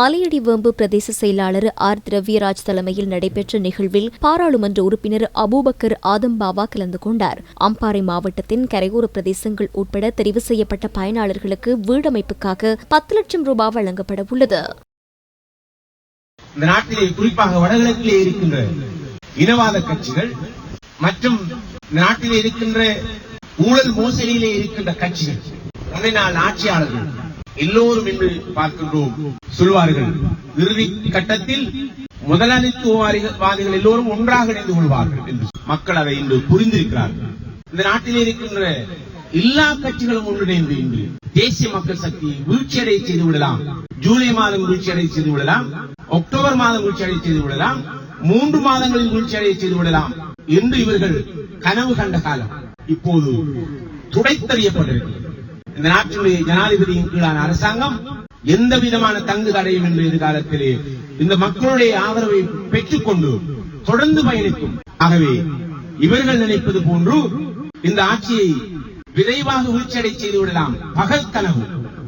ஆலையடி வேம்பு பிரதேச செயலாளர் ஆர். திரவியராஜ் தலைமையில் நடைபெற்ற நிகழ்வில் பாராளுமன்ற உறுப்பினர் அபூபக்கர் ஆதம்பாவா கலந்து கொண்டார். அம்பாறை மாவட்டத்தின் கரையோர பிரதேசங்கள் உட்பட தெரிவு செய்யப்பட்ட பயனாளர்களுக்கு வீடமைப்புக்காக பத்து லட்சம் ரூபாய் வழங்கப்பட உள்ளது. இந்த நாட்டிலே குறிப்பாக வடகிழக்கிலே இருக்கின்ற இனவாத கட்சிகள் மற்றும் நாட்டிலே இருக்கின்ற ஊழல் மோசடியிலே இருக்கின்ற கட்சிகள் அதனால் ஆட்சியாளர்கள் எல்லோரும் என்று பார்க்கின்றோம் சொல்வார்கள். இறுதி கட்டத்தில் முதலாளித்துவவாதிகள் எல்லோரும் ஒன்றாக இணைந்து கொள்வார்கள் என்று மக்கள் அதை இன்று புரிந்திருக்கிறார்கள். இந்த நாட்டில் இருக்கின்ற எல்லா கட்சிகளும் ஒன்றிணைந்து இன்று தேசிய மக்கள் சக்தியை வீழ்ச்சியடை செய்து விடலாம். ஜூலை மாதம் வீழ்ச்சியடை செய்து விடலாம். அக்டோபர் மாதம் வீழ்ச்சியடை செய்து விடலாம். மூன்று மாதங்களில் வீழ்ச்சியடை செய்து விடலாம் என்று இவர்கள் கனவு கண்ட காலம் இப்போது துடைத்தறியப்பட்டிருக்கிறது. இந்த நாட்டினுடைய ஜனாதிபதியின் கீழான அரசாங்கம் எந்த விதமான தங்கு தடையும் என்று எதிர்காலத்திலே இந்த மக்களுடைய ஆதரவை பெற்றுக்கொண்டு தொடர்ந்து பயணிக்கும். ஆகவே இவர்கள் நினைப்பது போன்று இந்த ஆட்சியை விரைவாக வீழ்ச்சியடை செய்து விடலாம். பகல் கனவு.